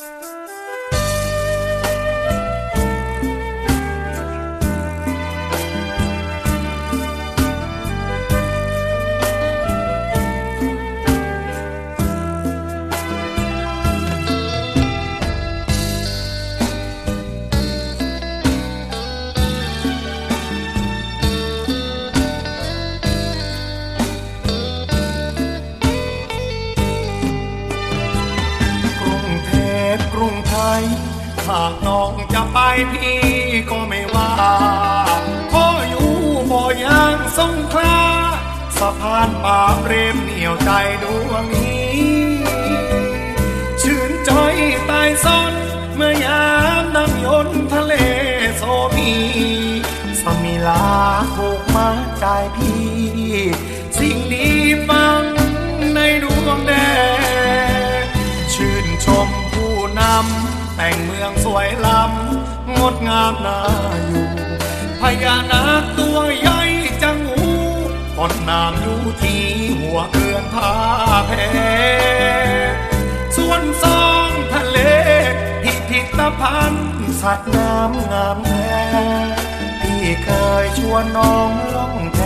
ก หากน้องจะไปพี่ก็ไม่ว่าขออยู่บ่อย่างสงขลาสะพานป่าเปรมเหนียวใจดวงนี้ชื่นใจตายซ้อนเมื่อยามนั่งยนทะเลโซพีสมิลาผูกมาใจพี่ ดงามน่าอยู่พญานาคตัวใหญ่จังหูต้นน้ำอยู่ที่หัวเรือนท่าแพส่วนสองทะเลพิพิธภัณฑ์สัตว์น้ำงามแท้พี่เคยชวนน้องล่องแพ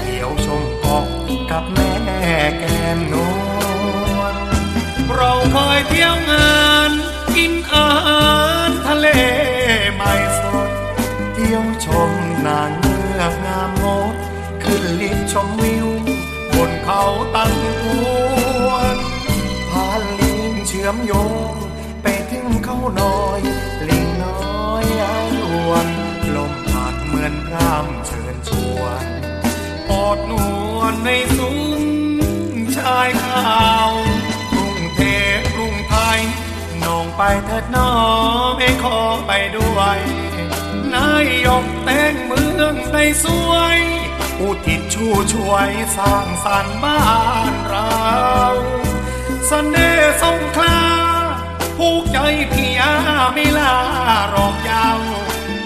เที่ยวชมเกาะกับแม่แก้มนวลเราเคยเที่ยวงาน กินอาหารทะเลไม่สด เที่ยวชมนางเงือกงามงดขึ้นลิฟต์ชมวิว บนเขาตั้งอวนผ่านลิงเชื่อมโยง ไปถึงเขาน้อย ลิงน้อยอาวนลมพัดเหมือนพร่ำเชิญชวนอดนวลในซุ้มชายขาว เถิดน้องไม่ขอไปด้วยนายยกแต่งเมืองในสวยอุทิศชูช่วยสร้างสรรค์บ้านเราสเสน่ห์สงขลาผูกใจพี่อาไม่ลารอกยาว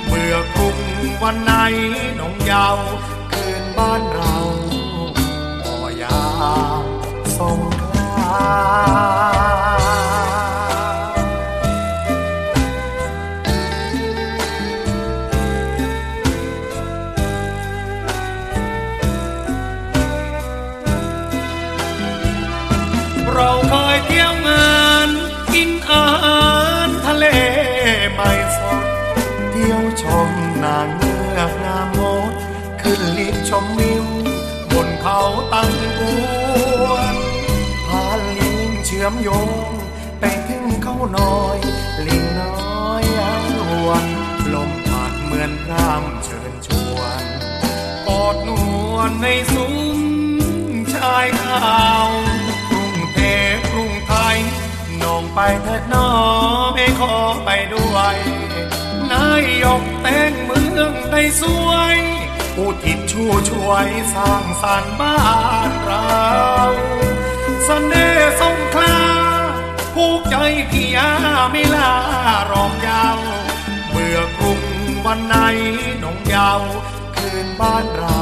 เมื่อกรุงวันไหนน้องยาวคืนบ้านเราบ่ยามสงขลา ที่ยวชมนางเงือกงามงดขึ้นลิฟชมวิวบนเขาตั้งอวนผ่านลิงเชื่อมโยง ไปถึงเขาน้อย ลิงน้อยอาวนลมพัดเหมือนร่ำเชิญชวนกอดนวลในซุ้มชายขาวกรุงเทพกรุงไทยน้องไปเถิดน้องไม่ขอไปด้วย ยยกแต่งเมืองได้สวย ผู้ทิศชูช่วยสร้างสรรค์บ้านเราสเสน่ห์สงคลาผูกใจพี่อาไม่ลารองยาวเมื่อกรุงวันไหนน้องเยาวคืนบ้านเรา